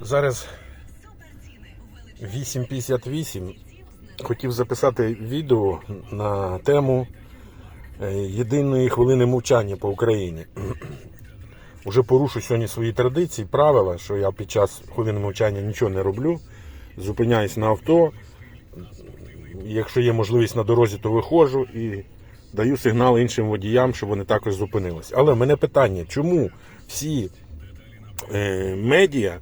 Зараз 8.58. Хотів записати відео на тему е, єдиної хвилини мовчання по Україні. Уже порушу сьогодні свої традиції, правила, що я під час хвилини мовчання нічого не роблю. Зупиняюсь на авто. Якщо є можливість на дорозі, то виходжу і даю сигнал іншим водіям, щоб вони також зупинились. Але в мене питання, чому всі е, медіа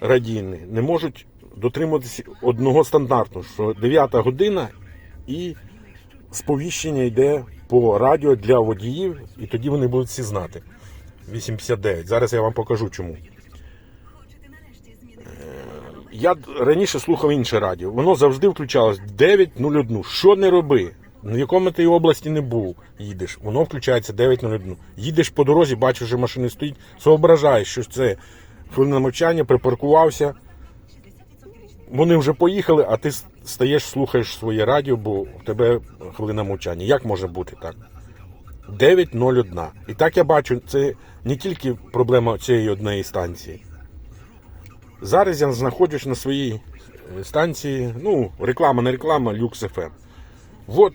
радійні не можуть дотримуватися одного стандарту, що 9 година і сповіщення йде по радіо для водіїв, і тоді вони будуть всі знати. 8.59. Зараз я вам покажу чому. Е, Я раніше слухав інше радіо. Воно завжди включалось 9.01. Що не роби? В якому ти області не був, їдеш, воно включається 9.01. Їдеш по дорозі, бачиш, що машини стоїть, соображаєш, що це хвилина мовчання, припаркувався. Вони вже поїхали, а ти стаєш, слухаєш своє радіо, бо в тебе хвилина мовчання. Як може бути так? 9.01. І так я бачу, це не тільки проблема цієї однієї станції. Зараз я знаходжусь на своїй е, станції, ну, реклама не реклама, Люкс ФМ. От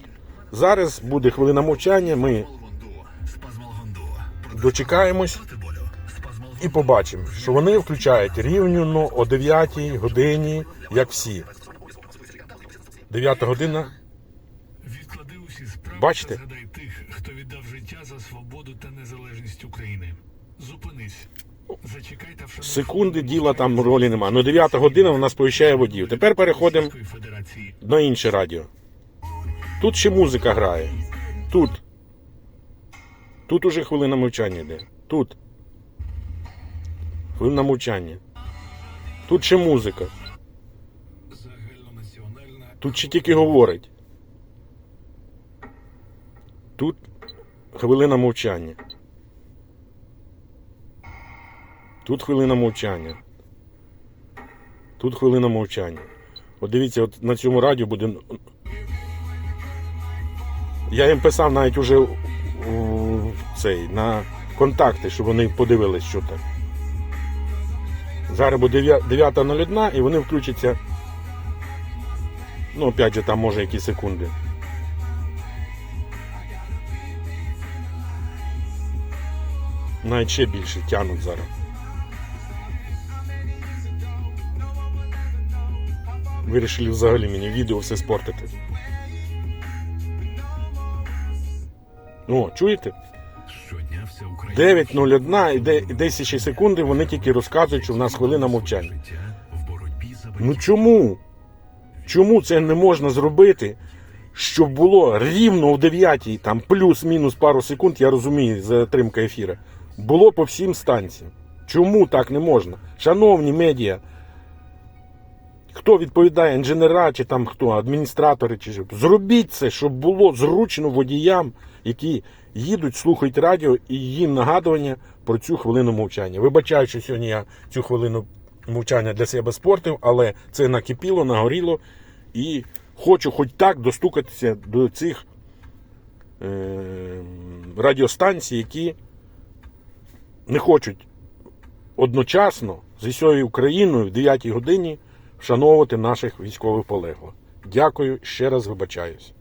зараз буде хвилина мовчання, ми дочекаємось і побачимо, що вони включають рівно о 9 годині, як всі. 9 година. Відклади усі справи Бачите? згадай тих, хто віддав життя за свободу та незалежність України. Зупинись. Зачекай та вшануй Секунди діла там ролі нема. Ну 9 година вона сповіщає водіїв. Тепер переходимо Федерації. на інше радіо. Тут ще музика грає. Тут. Тут уже хвилина мовчання йде. Тут. Хвилина мовчання. Тут ще музика. Тут ще тільки говорить. Тут хвилина мовчання. Тут хвилина мовчання. Тут хвилина мовчання. От дивіться, от на цьому радіо буде. Я їм писав навіть уже цей, на контакти, щоб вони подивились, що так. Зараз буде 9.01 і вони включаться. Ну, опять же, там може які секунди. Навіть ще більше тянуть зараз. Вирішили взагалі мені відео все спортити. О, чуєте? Щодня вся Україна 9.01 і де- і 10 ще секунди вони тільки розказують, що в нас хвилина мовчання. Ну чому? Чому це не можна зробити, щоб було рівно о 9, там плюс-мінус пару секунд, я розумію, затримка ефіра, було по всім станціям. Чому так не можна? Шановні медіа, хто відповідає, інженера чи там хто, адміністратори, чи що, зробіть це, щоб було зручно водіям, які їдуть, слухають радіо і їм нагадування про цю хвилину мовчання. Вибачаю, що сьогодні я цю хвилину мовчання для себе спортив, але це накипіло, нагоріло. І хочу хоч так достукатися до цих е, радіостанцій, які не хочуть одночасно з усією Україною в 9 годині вшановувати наших військових полеглих. Дякую, ще раз вибачаюсь.